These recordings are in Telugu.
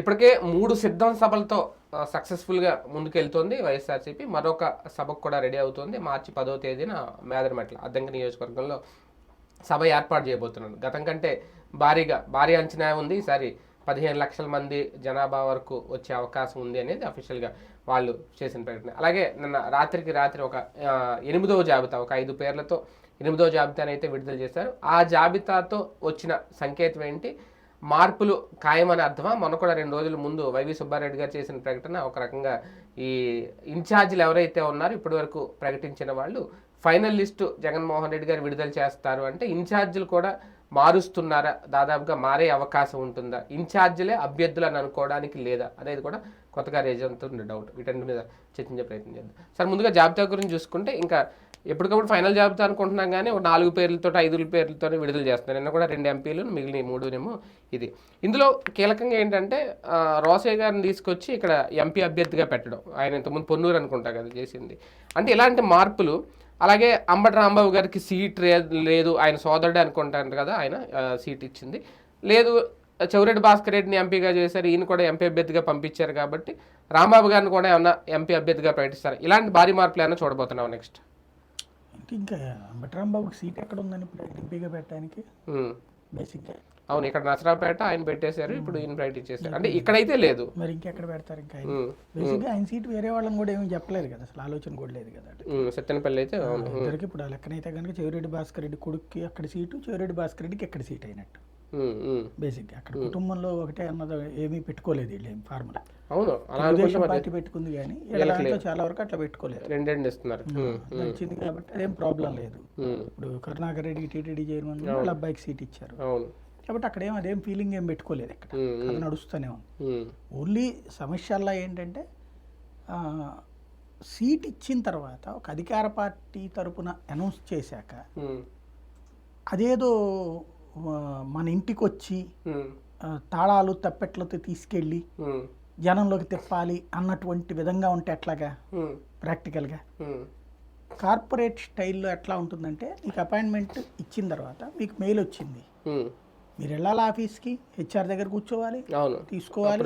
ఇప్పటికే మూడు సిద్ధం సభలతో సక్సెస్ఫుల్గా ముందుకెళ్తోంది వైఎస్ఆర్సీపీ. మరొక సభకు కూడా రెడీ అవుతోంది. మార్చి పదో తేదీన మేదరమెట్ల అద్దంకి నియోజకవర్గంలో సభ ఏర్పాటు చేయబోతున్నాను. గతం కంటే భారీగా భారీ అంచనా ఉంది. ఈసారి పదిహేను లక్షల మంది జనాభా వరకు వచ్చే అవకాశం ఉంది అనేది అఫీషియల్గా వాళ్ళు చేసిన ప్రకటన. అలాగే నిన్న రాత్రికి రాత్రి ఒక ఎనిమిదవ జాబితా ఒక ఐదు పేర్లతో ఎనిమిదవ జాబితాని అయితే విడుదల చేశారు. ఆ జాబితాతో వచ్చిన సంకేతం ఏంటి? మార్పులు ఖాయమని అర్థమా? మొన్న కూడా రెండు రోజుల ముందు వైవి సుబ్బారెడ్డి గారు చేసిన ప్రకటన ఒక రకంగా ఈ ఇన్ఛార్జీలు ఎవరైతే ఉన్నారో ఇప్పటి వరకు ప్రకటించిన వాళ్ళు ఫైనల్ లిస్టు జగన్మోహన్ రెడ్డి గారు విడుదల చేస్తారు అంటే ఇన్ఛార్జీలు కూడా మారుస్తున్నారా? దాదాపుగా మారే అవకాశం ఉంటుందా? ఇన్ఛార్జీలే అభ్యర్థులు అని అనుకోవడానికి లేదా? అనేది కూడా కొత్తగా రేజ్ అవుతుంది డౌట్ వీటన్నిటి మీద చర్చించే ప్రయత్నం చేద్దాం. సార్ ముందుగా జాబితా గురించి చూసుకుంటే ఇంకా ఎప్పటికప్పుడు ఫైనల్ జాబితా అనుకుంటున్నాం కానీ ఒక నాలుగు పేర్లతో ఐదు పేర్లతో విడుదల చేస్తున్నారు. నిన్న కూడా రెండు ఎంపీలు మిగిలిన మూడునేమో ఇది. ఇందులో కీలకంగా ఏంటంటే ఆ, రోసయ్య గారిని తీసుకొచ్చి ఇక్కడ ఎంపీ అభ్యర్థిగా పెట్టడం. ఆయన ఇంతకుముందు పొన్నూరు అనుకుంటా కదా చేసింది. అంటే ఇలాంటి మార్పులు అలాగే అంబటి రాంబాబు గారికి సీట్ లేదు ఆయన సోదరుడే అనుకుంటాను కదా ఆయన సీట్ ఇచ్చింది. లేదు చౌరెడ్డి భాస్కర్ రెడ్డిని ఎంపీగా చేశారు. ఈయన కూడా ఎంపీ అభ్యర్థిగా పంపించారు కాబట్టి రాంబాబు గారిని కూడా ఏమన్నా ఎంపీ అభ్యర్థిగా ప్రకటిస్తారు? ఇలాంటి భారీ మార్పులు ఏమైనా చూడబోతున్నాం నెక్స్ట్? ఇంకా అంబటరాంబాబుకి సీట్ ఎక్కడ ఉందని ఇప్పుడు ఎంపీగా పెట్టడానికి బేసిక్గా. అవును ఇక్కడ నసరాపేట ఆయన పెట్టేశారు ఇప్పుడు ఈయన ప్రకటించేశారు. అంటే ఇక్కడైతే లేదు. మరి ఇంకెక్కడ పెడతారు ఇంకా బేసిక్గా ఆయన సీట్ వేరే వాళ్ళని కూడా ఏమీ చెప్పలేదు కదా అసలు ఆలోచన కూడా లేదు కదా సత్తెనపల్లి అయితే ఇద్దరికి ఇప్పుడు ఆ లెక్కనైతే కనుక చెవిరెడ్డి భాస్కర్ రెడ్డి కొడుక్కి అక్కడ సీటు చెవిరెడ్డి భాస్కర్ రెడ్డికి ఎక్కడ సీట్ అయినట్టు. బేసిక్గా అక్కడ కుటుంబంలో ఒకటే అన్నది ఏమీ పెట్టుకోలేదు వీళ్ళు ఏం ఫార్ములా. అవును తెలుగుదేశం పార్టీ పెట్టుకుంది కానీ దాంట్లో చాలా వరకు అట్లా పెట్టుకోలేదు. రెండెండు ఇస్తున్నారు నచ్చింది కాబట్టి అదేం ప్రాబ్లం లేదు. ఇప్పుడు కరుణాకర్ రెడ్డికి టీటీడీ చైర్మన్ వాళ్ళ అబ్బాయికి సీట్ ఇచ్చారు. అవును. కాబట్టి అక్కడ ఏం అదేం ఫీలింగ్ ఏం పెట్టుకోలేదు ఇక్కడ. అది నడుస్తూనే ఉంది. ఓన్లీ సమస్యల్లో ఏంటంటే సీట్ ఇచ్చిన తర్వాత ఒక అధికార పార్టీ తరపున అనౌన్స్ చేశాక అదేదో మన ఇంటికి వచ్చి తాళాలు తప్పెట్లతో తీసుకెళ్ళి జనంలోకి తిప్పాలి అన్నటువంటి విధంగా ఉంటే ఎట్లాగా? ప్రాక్టికల్గా. కార్పొరేట్ స్టైల్లో ఎట్లా ఉంటుందంటే నీకు అపాయింట్మెంట్ ఇచ్చిన తర్వాత మీకు మెయిల్ వచ్చింది. మీరు వెళ్ళాలి ఆఫీస్కి హెచ్ఆర్ దగ్గర కూర్చోవాలి తీసుకోవాలి.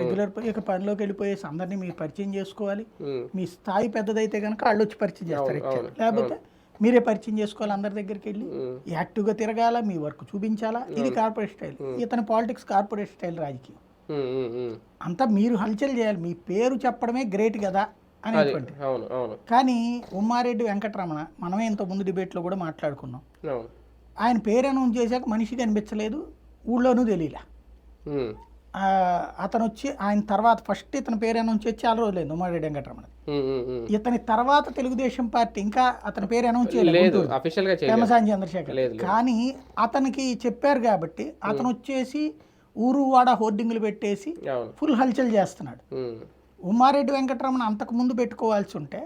రెగ్యులర్ ఇక పనిలోకి వెళ్ళిపోయేసి అందరినీ మీరు పరిచయం చేసుకోవాలి. మీ స్థాయి పెద్దదైతే కనుక వాళ్ళు వచ్చి పరిచయం చేస్తారు. లేకపోతే మీరే పరిచయం చేసుకోవాలి అందరి దగ్గరికి వెళ్ళి. యాక్టివ్గా తిరగాల మీ వర్క్ చూపించాలా? ఇది కార్పొరేట్ స్టైల్. ఇతని పాలిటిక్స్ కార్పొరేట్ స్టైల్ రాజకీయం. అంతా మీరు హల్చల్ చేయాలి. మీ పేరు చెప్పడమే గ్రేట్ కదా అనేటువంటి. కానీ ఉమ్మారెడ్డి వెంకటరమణ మనమే ఇంత ముందు డిబేట్లో కూడా మాట్లాడుకున్నాం. ఆయన పేరు అనౌన్స్ చేశాక మనిషి కనిపించలేదు ఊళ్ళోనూ తెలియలే అతను వచ్చి ఆయన తర్వాత ఫస్ట్ ఇతని పేరు అనౌన్స్ చేసి చాలా రోజులేదు ఉమ్మారెడ్డి వెంకటరమణ. ఇతని తర్వాత తెలుగుదేశం పార్టీ ఇంకా అతని పేరు అనౌన్స్ చేయలేదు పెమసాని చంద్రశేఖర్. కానీ అతనికి చెప్పారు కాబట్టి అతను వచ్చేసి ఊరు వాడ హోర్డింగులు పెట్టేసి ఫుల్ హల్చల్ చేస్తున్నాడు. ఉమ్, ఉమ్మారెడ్డి వెంకటరమణ అంతకు ముందు పెట్టుకోవాల్సి ఉంటే.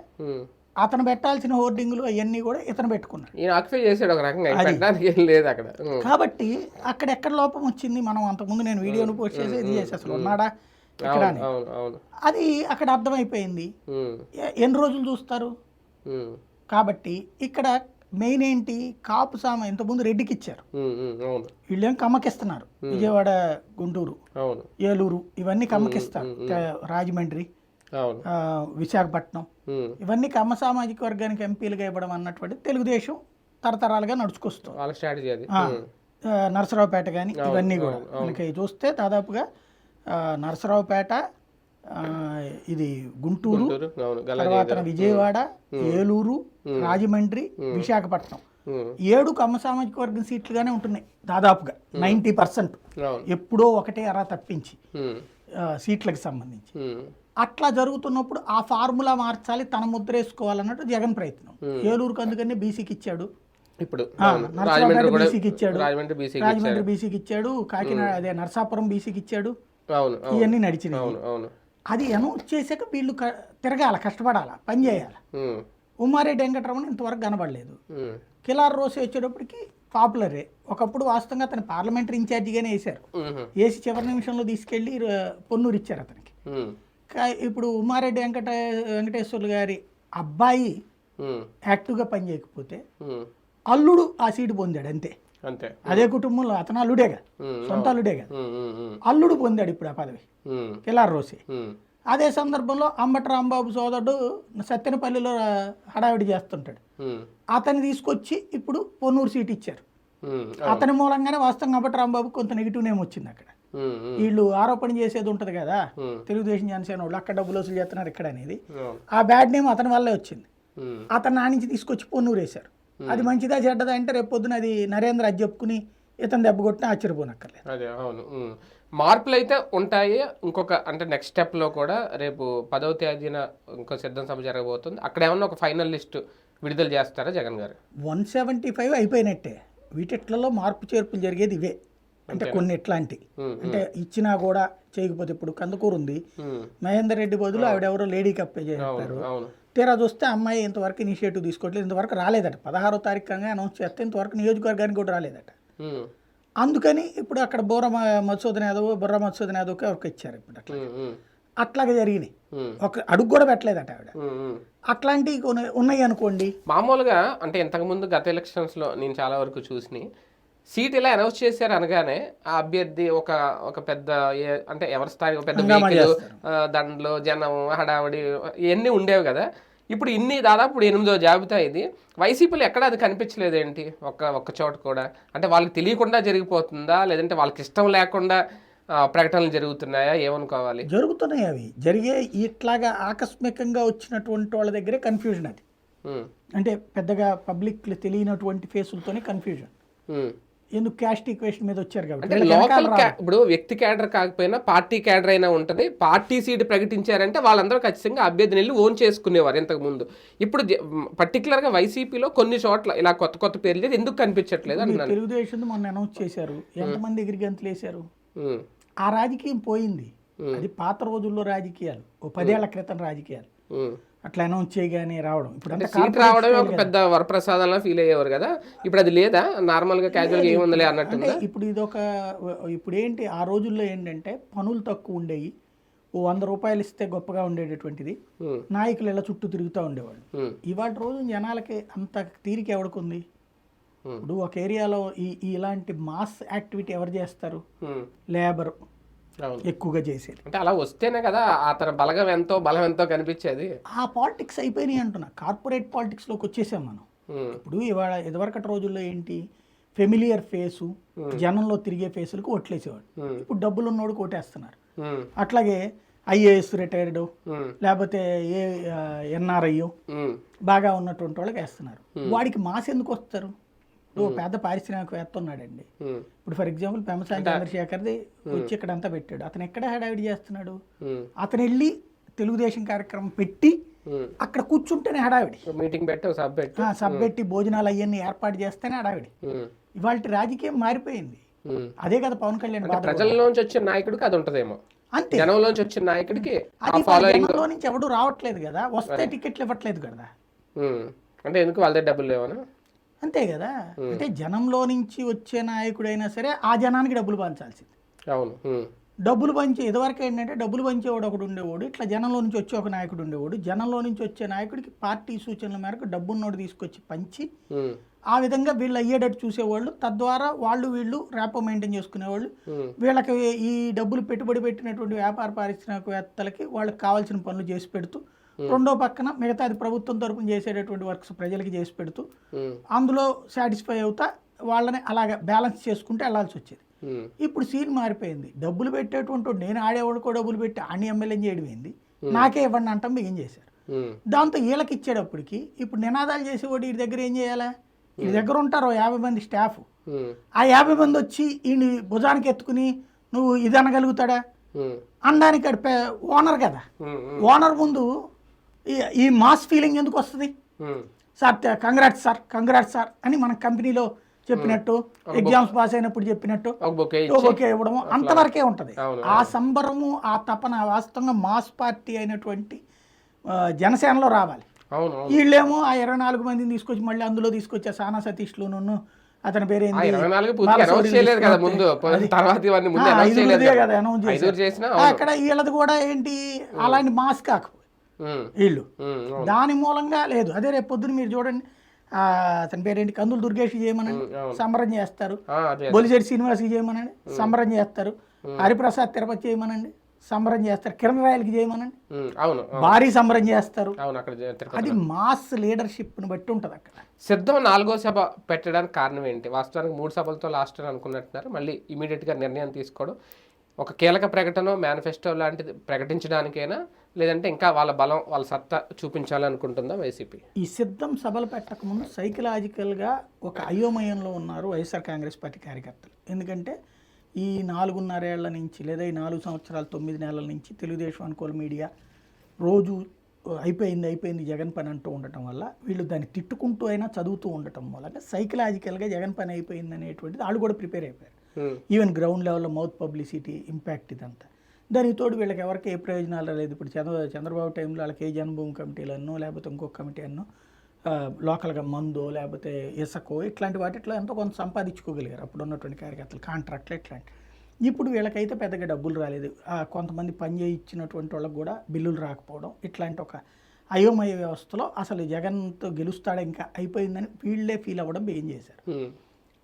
అతను పెట్టాల్సిన హోర్డింగులు అవన్నీ కూడా ఇతను పెట్టుకున్నాడు. ఈయన ఆక్యుపై చేసాడు ఒక రకంగా లేదు అక్కడ. కాబట్టి అక్కడ ఎక్కడ లోపం వచ్చింది? మనం అంతకుముందు నేను వీడియోను పోస్ట్ చేసి ఇది చేసి అసలు ఉన్నాడా? అది అక్కడ అర్థమైపోయింది. ఎన్ని రోజులు చూస్తారు? కాబట్టి ఇక్కడ మెయిన్ ఏంటి? కాపు సామ ఇంతకుముందు రెడ్డికి ఇచ్చారు. వీళ్ళేం కమ్మకిస్తున్నారు? విజయవాడ గుంటూరు ఏలూరు ఇవన్నీ కమ్మకిస్తారు. రాజమండ్రి. విశాఖపట్నం. ఇవన్నీ కమ్మ సామాజిక వర్గానికి ఎంపీలుగా ఇవ్వడం అన్నటువంటి తెలుగుదేశం తరతరాలుగా నడుచుకొస్తుంది. నరసరావుపేట కానీ ఇవన్నీ కూడా. మనకి చూస్తే దాదాపుగా నరసరావుపేట ఇది గుంటూరు తర్వాత విజయవాడ ఏలూరు రాజమండ్రి విశాఖపట్నం. ఏడు కమ్మ సామాజిక వర్గం సీట్లుగానే ఉంటున్నాయి దాదాపుగా నైంటీ పర్సెంట్. ఎప్పుడో ఒకటే అరా తప్పించి సీట్లకు సంబంధించి. అట్లా జరుగుతున్నప్పుడు ఆ ఫార్ములా మార్చాలి తన ముద్ర వేసుకోవాలన్నట్టు జగన్ ప్రయత్నం. ఏలూరుకు అందుకని బీసీకి ఇచ్చాడు. ఇప్పుడు రాజమండ్రి బీసీకి ఇచ్చాడు. రాజమండ్రి బీసీకి ఇచ్చాడు. కాకినాడ అదే నరసాపురం బీసీకి ఇచ్చాడు. ఇవన్నీ నడిచినాయి. అది అనౌన్స్ చేశాక వీళ్ళు తిరగాల కష్టపడాల పని చేయాలి. ఉమ్, ఉమ్మారెడ్డి వెంకటరమణ ఇంతవరకు కనబడలేదు. కిలార్ రోసి వచ్చేటప్పటికి పాపులరే. ఒకప్పుడు వాస్తవంగా అతను పార్లమెంటరీ ఇన్ఛార్జిగానే వేశారు. వేసి చివరి నిమిషంలో తీసుకెళ్ళి ర- పొన్నూరు ఇచ్చారు అతనికి. ఇప్పుడు ఉమ్మారెడ్డి వెంకట వెంకటేశ్వర్లు గారి అబ్బాయి యాక్టివ్గా పనిచేయకపోతే ఉమ్, అల్లుడు ఆ సీటు పొందాడు అంతే. అంతే. అదే కుటుంబంలో అతను అల్లుడేగా. సొంత అల్లుడేగా. అల్లుడు పొందాడు ఇప్పుడు ఆ పదవి. కిలార్ రోసి. అదే సందర్భంలో అంబటి రాంబాబు సోదరుడు సత్తెనపల్లిలో హడావిడి చేస్తుంటాడు. అతన్ని తీసుకొచ్చి ఇప్పుడు పొన్నూరు సీట్ ఇచ్చారు. అతని మూలంగానే వాస్తవంగా అంబటి రాంబాబు కొంత నెగిటివ్ నేమ్ వచ్చింది అక్కడ. వీళ్ళు ఆరోపణ చేసేది ఉంటుంది కదా తెలుగుదేశం జనసేన వాళ్ళు అక్కడ డబ్బులు వసూలు చేస్తున్నారు ఇక్కడ అనేది. ఆ బ్యాడ్ నేమ్ అతని వల్లే వచ్చింది. అతను నా నుంచి తీసుకొచ్చి పొన్నూరు వేశారు అది మంచిదా చెడ్డదా అంటే రేపు పొద్దున అది నరేంద్ర అది చెప్పుకుని ఇతను దెబ్బ కొట్టినా ఆశ్చర్యపోనక్కర్లేదు. అదే అవును. మార్పులు అయితే ఉంటాయి. ఇంకొక అంటే నెక్స్ట్ స్టెప్లో కూడా రేపు పదవ తేదీన ఇంకో సిద్ధం సభ జరగబోతుంది. అక్కడ ఏమన్నా ఒక ఫైనల్ లిస్ట్ విడుదల చేస్తారా జగన్ గారు? వన్ సెవెంటీ ఫైవ్ అయిపోయినట్టే. వీటిట్లలో మార్పు చేర్పులు జరిగేది ఇవే. అంటే కొన్ని ఇట్లాంటి. అంటే ఇచ్చినా కూడా చేయకపోతే ఇప్పుడు కందుకూరు ఉంది మహేందర్ రెడ్డి బదులు ఆవిడెవరో లేడీ కప్పే చేస్తారు తీరా చూస్తే అమ్మాయి ఇంతవరకు ఇనిషియేటివ్ తీసుకోవట్లేదు ఇంతవరకు రాలేదట. పదహారో తారీఖుగా అనౌన్స్ చేస్తే ఇంతవరకు నియోజకవర్గానికి కూడా రాలేదట. అందుకని ఇప్పుడు అక్కడ బోర మధుసూదన్ యాదవ్ బుర్ర మధుసూదన్ యాదవ్కి ఎవరికి ఇచ్చారు ఇప్పుడు అట్లా అట్లాగే జరిగినాయి. ఒక అడుగు కూడా పెట్టలేదట ఆవిడ. అట్లాంటివి కొన్ని ఉన్నాయి అనుకోండి. మామూలుగా అంటే ఇంతకుముందు గత ఎలక్షన్స్లో నేను చాలా వరకు చూసినాయి సీట్ ఇలా అనౌన్స్ చేశారు అనగానే ఆ అభ్యర్థి ఒక ఒక పెద్ద అంటే ఎవరి స్థాయి పెద్ద వెహికల్. దండలు జనం హడావడి ఇవన్నీ ఉండేవి కదా. ఇప్పుడు ఇన్ని దాదాపు ఇప్పుడు ఎనిమిదో జాబితా ఇది. వైసీపీలో ఎక్కడ అది కనిపించలేదు ఏంటి ఒక్క ఒక్క చోట కూడా. అంటే వాళ్ళకి తెలియకుండా జరిగిపోతుందా? లేదంటే వాళ్ళకి ఇష్టం లేకుండా ప్రకటనలు జరుగుతున్నాయా? ఏమనుకోవాలి? జరుగుతున్నాయి అవి. జరిగే ఇట్లాగా ఆకస్మికంగా వచ్చినటువంటి వాళ్ళ దగ్గరే కన్ఫ్యూజన్ అది. అంటే పెద్దగా పబ్లిక్ తెలియనటువంటి ఫేసులతోనే కన్ఫ్యూజన్. ఎందుకు క్యాస్ట్ ఈక్వేషన్ మీద వచ్చారు కాబట్టి? లోకల్ ఇప్పుడు వ్యక్తి క్యాడర్ కాకపోయినా పార్టీ క్యాడర్ అయినా ఉంటది. పార్టీ సీట్ ప్రకటించారంటే వాళ్ళందరూ ఖచ్చితంగా అభ్యర్థిని వెళ్ళి ఓన్ చేసుకునేవారు ఇంతకు ముందు ఇప్పుడు పర్టికులర్గా వైసీపీలో కొన్ని చోట్ల ఇలా కొత్త కొత్త పేర్లు చేసి ఎందుకు కనిపించట్లేదు. అంటున్నాను. తెలుగుదేశం మొన్న అనౌన్స్ చేశారు. ఎంతమంది ఎగిరి గంతులు వేశారు ఆ రాజకీయం పోయింది. అది పాత రోజుల్లో రాజకీయాలు. ఓ పదేళ్ళ క్రితం రాజకీయాలు. అట్లా అనౌన్స్ చేయగానే రావడం. ఇప్పుడు సీట్ రావడమే ఒక పెద్ద వరప్రసాదంలా ఫీల్ అయ్యేవారు కదా? ఇప్పుడు అది లేదా? నార్మల్గా క్యాజువల్గా ఏముందిలే అన్నట్టు ఇప్పుడు ఇదొక ఇప్పుడు ఏంటి ఆ రోజుల్లో ఏంటంటే పనులు తక్కువ ఉండేవి. ఓ వంద రూపాయలు ఇస్తే గొప్పగా ఉండేటటువంటిది. నాయకులు ఇలా చుట్టూ తిరుగుతూ ఉండేవాళ్ళు. ఇవాళ రోజు జనాలకి అంత తీరిక ఎవడుకుంది. ఇప్పుడు ఒక ఏరియాలో ఈ ఇలాంటి మాస్ యాక్టివిటీ ఎవరు చేస్తారు. లేబర్ ఎక్కువగా చేసేది. అంటే అలా వస్తేనే కదా అతని బలగం ఎంతో బలం ఎంతో కనిపించేది. ఆ పాలిటిక్స్ అయిపోయినాయి అంటున్నా. కార్పొరేట్ పాలిటిక్స్లోకి వచ్చేసాం మనం. ఇప్పుడు ఇవాళ ఇదివరకటి రోజుల్లో ఏంటి? ఫెమిలియర్ ఫేసు జనంలో తిరిగే ఫేసులకు ఓట్లేసేవాడు ఇప్పుడు డబ్బులు ఉన్నోడు కోటేస్తున్నారు ఉమ్, అట్లాగే ఐఏఎస్ రిటైర్డ్ లేకపోతే ఏ ఎన్ఆర్ఐ బాగా ఉన్నటువంటి వాళ్ళకి వేస్తున్నారు. వాడికి మాస్ ఎందుకు వస్తారు? ఓ పెద్ద పారిశ్రామికవేత్త ఉన్నాడండి ఇప్పుడు ఫర్ ఎగ్జాంపుల్ పెమసాని చంద్రశేఖర్ది వచ్చి ఇక్కడ అంతా పెట్టాడు. అతను ఎక్కడ హడావిడి చేస్తున్నాడు? అతను వెళ్ళి తెలుగుదేశం కార్యక్రమం పెట్టి. అక్కడ కూర్చుంటేనే హడావిడి మీటింగ్ పెట్టి సబ్ పెట్టి. సబ్ పెట్టి భోజనాలు అవన్నీ ఏర్పాటు చేస్తేనే హడావిడి ఇవాళ రాజకీయం మారిపోయింది. అదే కదా పవన్ కళ్యాణ్ ప్రజల్లోంచి వచ్చిన నాయకుడికి అది ఉంటదేమో. అంతే. జనంలోంచి వచ్చిన నాయకుడికి జనంలో నుంచి ఎవడు రావట్లేదు కదా. వస్తే టికెట్లు ఇవ్వట్లేదు కదా. అంటే ఎందుకు వాళ్ళ దగ్గర డబ్బులు లేవనా? అంతే కదా? అంటే జనంలో నుంచి వచ్చే నాయకుడైనా సరే ఆ జనానికి డబ్బులు పంచాల్సింది. అవును. డబ్బులు పంచే ఇదివరకు ఏంటంటే డబ్బులు పంచేవాడు ఒకడు ఉండేవాడు ఇట్లా జనంలో నుంచి వచ్చే ఒక నాయకుడు ఉండేవాడు జనంలో నుంచి వచ్చే నాయకుడికి పార్టీ సూచనల మేరకు డబ్బున్నోడు తీసుకొచ్చి పంచి ఆ విధంగా వీళ్ళు అయ్యేటట్టు చూసేవాళ్ళు తద్వారా వాళ్ళు వీళ్ళు ర్యాపో మెయింటైన్ చేసుకునేవాళ్ళు. వీళ్ళకి ఈ డబ్బులు పెట్టుబడి పెట్టినటువంటి వ్యాపార పారిశ్రామికవేత్తలకి వాళ్ళకి కావాల్సిన పనులు చేసి పెడుతూ రెండో పక్కన మిగతాది ప్రభుత్వం తరపున చేసేటటువంటి వర్క్స్ ప్రజలకి చేసి పెడుతూ అందులో సాటిస్ఫై అవుతా వాళ్ళని అలాగ బ్యాలెన్స్ చేసుకుంటూ వెళ్ళాల్సి వచ్చేది. ఇప్పుడు సీన్ మారిపోయింది. డబ్బులు పెట్టేటువంటి వాడు నేను ఆడేవాడికో డబ్బులు పెట్టి ఆని ఎమ్మెల్యే చేయడం ఏంది? నాకే ఇవ్వండి అంటాం బిగిన్ చేశారు? దాంతో వీళ్ళకి ఇచ్చేటప్పటికి ఇప్పుడు నినాదాలు చేసేవాడు వీడి దగ్గర ఏం చేయాలా? వీడి దగ్గర ఉంటారు యాభై మంది స్టాఫ్ ఆ యాభై మంది వచ్చి ఈయన భుజానికి ఎత్తుకుని నువ్వు ఇది అనగలుగుతాడా? అనడానికి ఓనర్ కదా. ఓనర్ ముందు ఈ- మాస్ ఫీలింగ్ ఎందుకు వస్తుంది? Sir congrats sir congrats sir అని మన కంపెనీలో చెప్పినట్టు ఎగ్జామ్స్ పాస్ అయినప్పుడు చెప్పినట్టు ఓకే ఇవ్వడము అంతవరకే ఉంటుంది. ఆ సంబరము ఆ తపన వాస్తవంగా మాస్ పార్టీ అయినటువంటి జనసేనలో రావాలి. వీళ్ళేమో ఆ ఇరవై నాలుగు మందిని తీసుకొచ్చి మళ్ళీ అందులో తీసుకొచ్చే సానా సతీష్లోను అతని పేరు అక్కడ వీళ్ళది కూడా ఏంటి? అలాంటి మాస్ ఉమ్, వీళ్ళు. దాని మూలంగా లేదు. అదే రేపు పొద్దున మీరు చూడండి. అతని పేరేంటి? కందులు దుర్గేష్ చేయమనండి. సంబరం చేస్తారు. బొలిశెట్టి శ్రీనివాస్కి చేయమనండి. సంబరం చేస్తారు. హరిప్రసాద్ తిరుపతి చేయమనండి. సంబరం చేస్తారు. కిరణ్ రాయలకి చేయమనండి. అవును. భారీ సంబరం చేస్తారు. అది మాస్ లీడర్షిప్ని బట్టి ఉంటుంది అక్కడ. సిద్ధం నాలుగో సభ పెట్టడానికి కారణం ఏంటి? వాస్తవానికి మూడు సభలతో లాస్ట్ అని అనుకున్నట్టున్నారు. మళ్ళీ ఇమీడియట్గా నిర్ణయం తీసుకోవడం. ఒక కీలక ప్రకటన మేనిఫెస్టో లాంటిది ప్రకటించడానికైనా లేదంటే ఇంకా వాళ్ళ బలం వాళ్ళ సత్తా చూపించాలనుకుంటుందా వైసీపీ? ఈ సిద్ధం సభలు పెట్టకముందు సైకలాజికల్గా ఒక అయోమయంలో ఉన్నారు వైఎస్ఆర్ కాంగ్రెస్ పార్టీ కార్యకర్తలు. ఎందుకంటే ఈ నాలుగున్నరేళ్ళ నుంచి లేదా ఈ నాలుగు సంవత్సరాల తొమ్మిది నెలల నుంచి తెలుగుదేశం అనుకూల మీడియా రోజు అయిపోయింది అయిపోయింది జగన్ పని అంటూ ఉండటం వల్ల వీళ్ళు దాన్ని తిట్టుకుంటూ అయినా చదువుతూ ఉండటం మూలంగా సైకలాజికల్గా జగన్ పని అయిపోయింది అనేటువంటిది వాళ్ళు కూడా ప్రిపేర్ అయిపోయారు. ఈవెన్ గ్రౌండ్ లెవెల్లో మౌత్ పబ్లిసిటీ ఇంపాక్ట్ ఇదంతా. దానికి తోడు వీళ్ళకి ఎవరికి ఏ ప్రయోజనాలు లేదు ఇప్పుడు చంద్ర చంద్రబాబు టైంలో వాళ్ళకి ఏ జన్మభూమి కమిటీలన్నో లేకపోతే ఇంకొక కమిటీ అన్నో లోకల్గా మందో లేకపోతే ఇసకో ఇట్లాంటి వాటిట్లో ఎంతో కొంత సంపాదించుకోగలిగారు. అప్పుడు ఉన్నటువంటి కార్యకర్తలు కాంట్రాక్ట్లు ఇట్లాంటి. ఇప్పుడు వీళ్ళకైతే పెద్దగా డబ్బులు రాలేదు. కొంతమంది పని చేయించినటువంటి వాళ్ళకి కూడా బిల్లులు రాకపోవడం ఇట్లాంటి ఒక అయోమయ వ్యవస్థలో అసలు జగన్తో గెలుస్తాడు ఇంకా అయిపోయిందని వీళ్ళే ఫీల్ అవ్వడం ఏం చేశారు.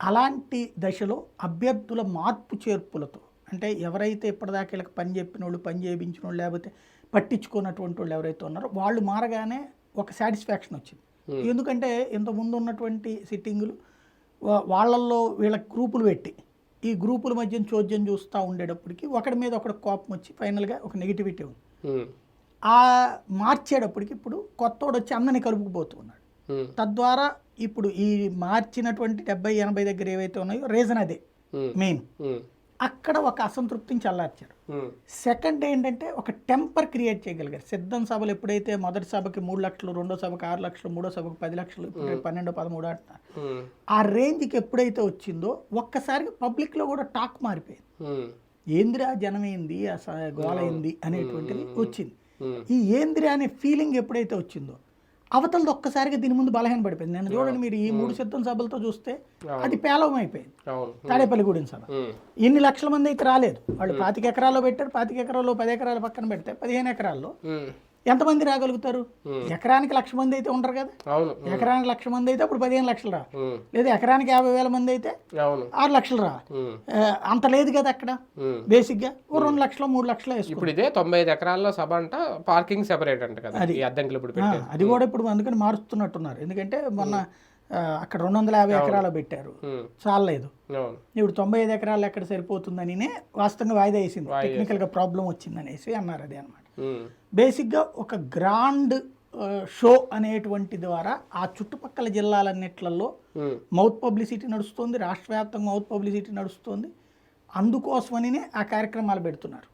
అలాంటి దశలో అభ్యర్థుల మార్పు చేర్పులతో అంటే ఎవరైతే ఇప్పటిదాకా వీళ్ళకి పని చెప్పిన వాళ్ళు పని చేయించిన వాళ్ళు లేకపోతే పట్టించుకున్నటువంటి వాళ్ళు ఎవరైతే ఉన్నారో వాళ్ళు మారగానే ఒక సాటిస్ఫాక్షన్ వచ్చింది. ఎందుకంటే ఇంతకుముందు ఉన్నటువంటి సిట్టింగులు వాళ్ళల్లో వీళ్ళకి గ్రూపులు పెట్టి ఈ గ్రూపుల మధ్య చోద్యం చూస్తూ ఉండేటప్పటికి ఒకడి మీద ఒకటి కోపం వచ్చి ఫైనల్గా ఒక నెగిటివిటీ ఉంది. ఆ మార్చేటప్పటికి ఇప్పుడు కొత్తోడు వచ్చి అందరినీ కలుపుకుపోతూ ఉన్నాడు. తద్వారా ఇప్పుడు ఈ మార్చినటువంటి డెబ్బై ఎనభై దగ్గర ఏవైతే ఉన్నాయో రీజన్ అదే మెయిన్. అక్కడ ఒక అసంతృప్తిని చల్లార్చారు. సెకండ్ ఏంటంటే ఒక టెంపర్ క్రియేట్ చేయగలిగారు. సిద్ధం సభలు ఎప్పుడైతే మొదటి సభకి మూడు లక్షలు రెండో సభకి ఆరు లక్షలు మూడో సభకి పది లక్షలు పన్నెండు పదమూడు అంటున్నారు. ఆ రేంజ్కి ఎప్పుడైతే వచ్చిందో ఒక్కసారిగా పబ్లిక్లో కూడా టాక్ మారిపోయింది. ఉమ్, ఏందిరా జనమైంది గోలైంది అనేటువంటిది వచ్చింది. ఈ ఏందిరా అనే ఫీలింగ్ ఎప్పుడైతే వచ్చిందో అవతలది ఒక్కసారిగా దీని ముందు బలహీన పడిపోయింది. నేను చూడండి మీరు ఈ మూడు సిద్ధం సభలతో చూస్తే అది పేలవం అయిపోయింది తాడేపల్లిగూడెం సభ. ఎన్ని లక్షల మంది అయితే రాలేదు. వాళ్ళు పాతిక ఎకరాల్లో పెట్టారు. పాతిక ఎకరాల్లో పది ఎకరాల పక్కన పెడితే పదిహేను ఎకరాల్లో ఎంతమంది రాగలుగుతారు? ఎకరానికి లక్ష మంది అయితే ఉండరు కదా. ఎకరానికి లక్ష మంది అయితే అప్పుడు పదిహేను లక్షలు రా. లేదా ఎకరానికి యాభై వేల మంది అయితే ఆరు లక్షలు రా. అంత లేదు కదా అక్కడ. ఉమ్. బేసిక్గా ఓ రెండు లక్షలు మూడు లక్షలు ఇప్పుడు ఇదే తొంభై ఐదు ఎకరాల్లో సభ అంట పార్కింగ్ సెపరేట్ అంట కదా ఈ అద్దంకులు ఇప్పుడు అది కూడా ఇప్పుడు అందుకని మారుస్తున్నట్టున్నారు. ఎందుకంటే మొన్న అక్కడ రెండు వందల యాభై ఎకరాలు పెట్టారు. చాలలేదు. ఇప్పుడు తొంభై ఐదు ఎకరాలు ఎక్కడ సరిపోతుందనినే వాస్తవంగా వాయిదా వేసింది. టెక్నికల్గా ప్రాబ్లం వచ్చిందనేసి అన్నారు అదే అనమాట బేసిక్గా ఒక గ్రాండ్ షో అనేటువంటి ద్వారా ఆ చుట్టుపక్కల జిల్లాలన్నిట్లలో మౌత్ పబ్లిసిటీ నడుస్తుంది రాష్ట్ర వ్యాప్తంగా మౌత్ పబ్లిసిటీ నడుస్తుంది. అందుకోసమనినే ఆ కార్యక్రమాలు పెడుతున్నారు.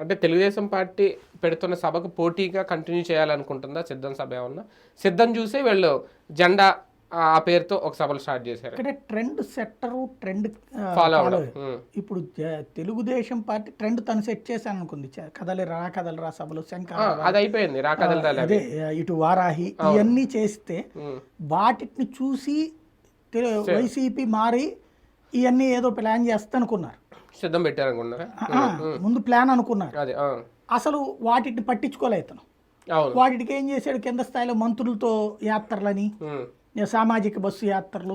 అంటే తెలుగుదేశం పార్టీ పెడుతున్న సభకు పోటీగా కంటిన్యూ చేయాలనుకుంటుందా? సిద్ధం సభ ఏమన్నా? సిద్ధం చూసి వీళ్ళు. జెండా ఆ పేరుతో ఒక సభలు స్టార్ట్ చేశారు. ఇక్కడ trend setter trend follow um, ఇప్పుడు తెలుగుదేశం పార్టీ ట్రెండ్ తను సెట్ చేశాను అనుకుంది. కదలి రా కదలి రా సభలు. శంకర అది అయిపోయింది. రాకదలు అదే ఇటు వారాహి ఇవన్నీ చేస్తే ఉమ్, వాటిని చూసి వైసీపీ మారి ఇవన్నీ ఏదో ప్లాన్ చేస్తా అనుకున్నారు. సిద్ధం పెట్టారనుకున్నారా? ఆ, ముందు ప్లాన్ అనుకున్నారు. అసలు వాటిని పట్టించుకోలేదు వాటికి ఏం చేశాడు? కింద స్థాయిలో మంత్రులతో యాత్రలని సామాజిక బస్సు యాత్రలు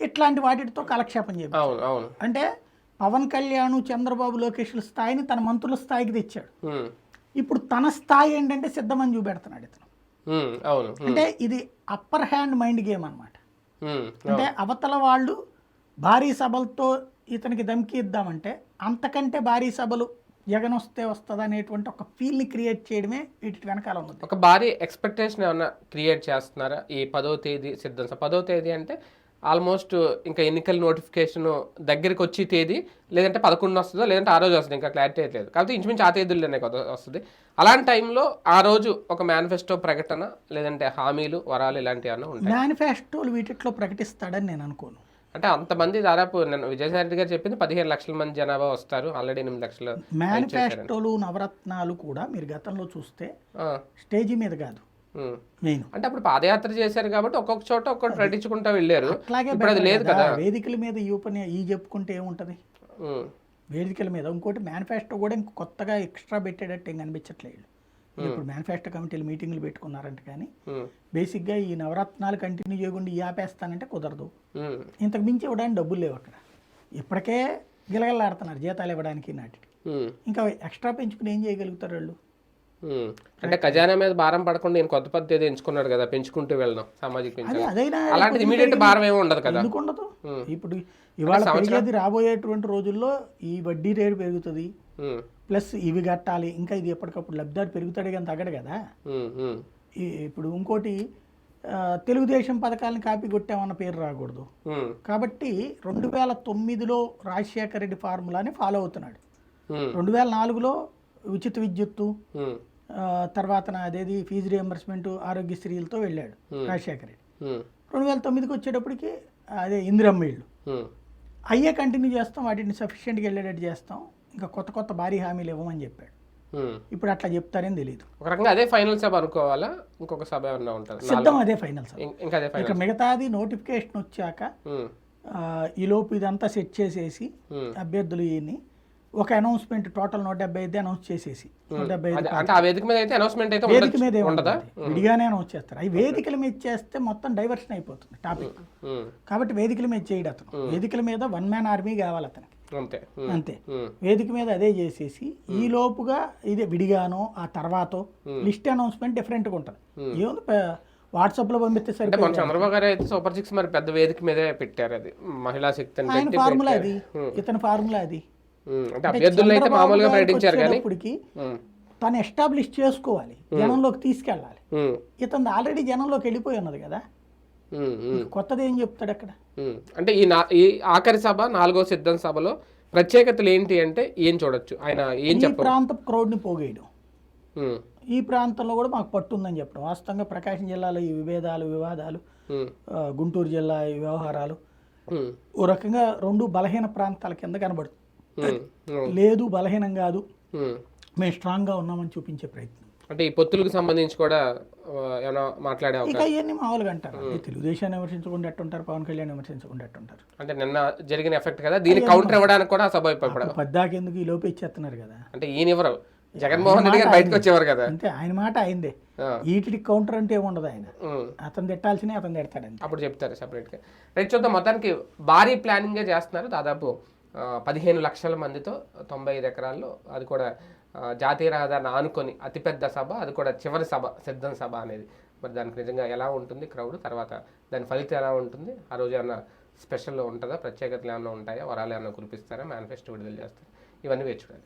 ఇట్లాంటి వాటితో కాలక్షేపం అవును అంటే పవన్ కళ్యాణ్ చంద్రబాబు లోకేష్ల స్థాయిని తన మంత్రుల స్థాయికి తెచ్చాడు. ఇప్పుడు తన స్థాయి ఏంటంటే సిద్ధమని చూపెడుతున్నాడు ఇతను. అంటే ఇది అప్పర్ హ్యాండ్ మైండ్ గేమ్ అన్నమాట. ఉమ్, అంటే అవతల వాళ్ళు భారీ సభలతో ఇతనికి ధమ్కి ఇద్దామంటే అంతకంటే భారీ సభలు జగన్ వస్తే వస్తుంది అనేటువంటి ఒక ఫీల్ని క్రియేట్ చేయడమే వీటి వెనకాల ఉన్నది ఒక భారీ ఎక్స్పెక్టేషన్ ఏమన్నా క్రియేట్ చేస్తున్నారా? ఈ పదో తేదీ సిద్ధం పదో తేదీ అంటే ఆల్మోస్ట్ ఇంకా ఎన్నికల నోటిఫికేషన్ దగ్గరికి వచ్చి తేదీ లేదంటే పదకొండు వస్తుందో లేదంటే ఆ రోజు వస్తుంది ఇంకా క్లారిటీ అయితే లేదు. కాబట్టి ఇంచుమించు ఆ తేదీల్లోనే కొత్త వస్తుంది. అలాంటి టైంలో ఆ రోజు ఒక మేనిఫెస్టో ప్రకటన లేదంటే హామీలు వరాలు ఇలాంటివి ఏమన్నా ఉంటాయి? మేనిఫెస్టోలు వీటిలో ప్రకటిస్తాడని నేను అనుకోను. అంటే అంతమంది దాదాపు నేను విజయసాయి రెడ్డి గారు చెప్పింది పదిహేను లక్షల మంది జనాభా వస్తారు ఆల్రెడీ ఎనిమిది లక్షలు మేనిఫెస్టోలు నవరత్నాలు కూడా మీరు గతంలో చూస్తే స్టేజీ మీద కాదు. మెయిన్. అంటే అప్పుడు పాదయాత్ర చేశారు కాబట్టి ఒక్కొక్క చోట ఒక్కొక్కటి ప్రకటించుకుంటా వెళ్ళారు. ఇప్పుడు అది లేదు కదా. వేదికల మీద ఈ పని ఈ చెప్పుకుంటే ఏముంటది? వేదికల మీద. ఇంకోటి మేనిఫెస్టో కూడా ఇంక కొత్తగా ఎక్స్ట్రా పెట్టేటట్టు ఏం కనిపించట్లేదు. ఇప్పుడు మేనిఫెస్టో కమిటీలు మీటింగ్లు పెట్టుకున్నారంట కానీ బేసిక్గా ఈ నవరత్నాలు కంటిన్యూ చేయకుండా ఈ ఆపేస్తానంటే కుదరదు. ఇంతకు మించి ఇవ్వడానికి డబ్బులు లేవు అక్కడ. ఇప్పటికే గిలగలాడుతున్నారు జీతాలు ఇవ్వడానికి నాటికి. ఉమ్, ఇంకా ఎక్స్ట్రా పెంచుకుని ఏం చేయగలుగుతారు వాళ్ళు. అంటే ఖజానా మీద భారం పడకుండా నేను కొత్త పద్ధతి ఏదో ఎంచుకున్నాడు కదా పెంచుకుంటూ వెళ్ళడం సామాజిక అలాంటిది ఇమీడియట్ భారం ఏమి ఉండదు కదా. ఎందుకు ఉండదు ఇప్పుడు ఇవాళ పెరిగేది రాబోయేటువంటి రోజుల్లో ఈ వడ్డీ రేటు పెరుగుతుంది. ప్లస్ ఇవి కట్టాలి ఇంకా ఇది ఎప్పటికప్పుడు లబ్ధిదారు పెరుగుతాడు కానీ తగ్గడు కదా. ఇప్పుడు ఇంకోటి తెలుగుదేశం పథకాలను కాపీ కొట్టామన్న పేరు రాకూడదు. కాబట్టి రెండు వేల తొమ్మిదిలో రాజశేఖర రెడ్డి ఫార్ములాని ఫాలో అవుతున్నాడు. రెండు వేల నాలుగులో ఉచిత విద్యుత్తు తర్వాత అదేది ఫీజు రియంబర్స్మెంట్ ఆరోగ్యశ్రీలతో వెళ్ళాడు రాజశేఖర రెడ్డి. రెండు వేల తొమ్మిదికి వచ్చేటప్పటికి అదే ఇందిరమ్మ ఇళ్ళు అయ్యే కంటిన్యూ చేస్తాం వాటిని సఫిషియెంట్గా వెళ్ళేటట్టు చేస్తాం. ఇంకా కొత్త కొత్త భారీ హామీలు ఇవ్వమని చెప్పాడు. ఇప్పుడు అట్లా చెప్తారని తెలియదు ఒక రకంగా అదే ఫైనల్ సభ అనుకోవాలా? ఇంకొక సభ ఏమన్నా ఉంటుంది? సిద్ధం అదే ఫైనల్ ఇం- ఇంకా అదే ఇక మిగతాది నోటిఫికేషన్ వచ్చాక ఉమ్, ఆ, ఈ లోపు ఇదంతా సెట్ చేసేసి. అభ్యర్థులు ఈయన్ని ఒక అనౌన్స్మెంట్ టోటల్ నూట డెబ్బై ఐదు అనౌన్స్ చేసేసి నూట డెబ్బై ఐదు వేదిక మీద అయితే అనౌన్స్మెంట్ అయితే వేదిక. మీద? విడిగానే అనౌన్స్ చేస్తారు. అవి వేదికల మీద చేస్తే మొత్తం డైవర్షన్ అయిపోతుంది టాపిక్. కాబట్టి వేదికల మీద చేయడు అతను. వేదికల మీద వన్ మ్యాన్ ఆర్మీ కావాలి అతనికి. అంతే. అంతే. వేదిక మీద అదే చేసేసి ఈ లోపుగా ఇది విడిగానో ఆ తర్వాత లిస్ట్ అనౌన్స్మెంట్ డిఫరెంట్గా ఉంటుంది. ఏముంది ప- వాట్సాప్లో పంపిస్తే మన చంద్రబాబు గారు అయితే సూపర్ సిక్స్ మరి పెద్ద వేదిక మీదే పెట్టారు అది. మహిళా శక్తి ఆయన ఫార్ములా. అది. ఇతని ఫార్ములా అది. అంటే అభ్యర్థులను అయితే మామూలుగా ప్రకటించారు కానీ ఇప్పటికి తను ఎస్టాబ్లిష్ చేసుకోవాలి. జనంలోకి తీసుకెళ్ళాలి. ఇతను ఆల్రెడీ జనంలోకి వెళ్ళిపోయి ఉన్నది కదా. కొత్తది ఏం చెప్తాడు అక్కడ. అంటే ఈ నా ఈ ఆఖరి సభ నాలుగో సిద్ధం సభలో ప్రత్యేకతలు ఏంటి అంటే ఏం చూడొచ్చు? ఆయన ఏం ఈ ప్రాంత క్రౌడ్ని పోగేయడం. ఈ ప్రాంతంలో కూడా మాకు పట్టుందని చెప్పడం. వాస్తవంగా ప్రకాశం జిల్లాలో ఈ విభేదాలు వివాదాలు గుంటూరు జిల్లా ఈ వ్యవహారాలు ఓ రకంగా రెండు బలహీన ప్రాంతాల కింద కనబడుతుంది. లేదు బలహీనం కాదు. మేము. స్ట్రాంగ్గా ఉన్నామని చూపించే ప్రయత్నం. అంటే ఈ పొత్తులకు సంబంధించి కూడా ఏమైనా మాట్లాడే ఇక ఇవన్నీ మామూలుగా అంటారు. తెలుగుదేశాన్ని విమర్శించకుండా ఎట్టుంటారు? పవన్ కళ్యాణ్ విమర్శించకుండా ఎట్టుంటారు? అంటే నిన్న జరిగిన ఎఫెక్ట్ కదా దీనికి కౌంటర్ ఇవ్వడానికి కూడా సభ ఇప్పుడు పద్దాకెందుకు ఈ లోపు ఇచ్చేస్తున్నారు కదా? అంటే ఈయన ఎవరు? జగన్మోహన్ రెడ్డి గారు బయటకు వచ్చేవారు కదా. అంతే ఆయన మాట అయిందే. వీటికి కౌంటర్ అంటే ఏముండదు ఆయన. అతను తిట్టాల్సిన అతను తిడతాడంతే. అప్పుడు చెప్తారు సపరేట్గా రైట్ చూద్దాం. మొత్తానికి భారీ ప్లానింగే చేస్తున్నారు దాదాపు పదిహేను లక్షల మందితో తొంభై ఐదు ఎకరాల్లో అది కూడా జాతీయ రహదారిని ఆనుకొని అతిపెద్ద సభ అది కూడా చివరి సభ సిద్ధం సభ అనేది. మరి దానికి నిజంగా ఎలా ఉంటుంది క్రౌడ్ తర్వాత దాని ఫలితం ఎలా ఉంటుంది ఆ రోజు ఏమైనా స్పెషల్ ఉంటుందా ప్రత్యేకతలు ఏమైనా ఉంటాయా వరాలు ఏమైనా కురిపిస్తారా మేనిఫెస్టో విడుదల చేస్తారా ఇవన్నీ వేచి చూడాలి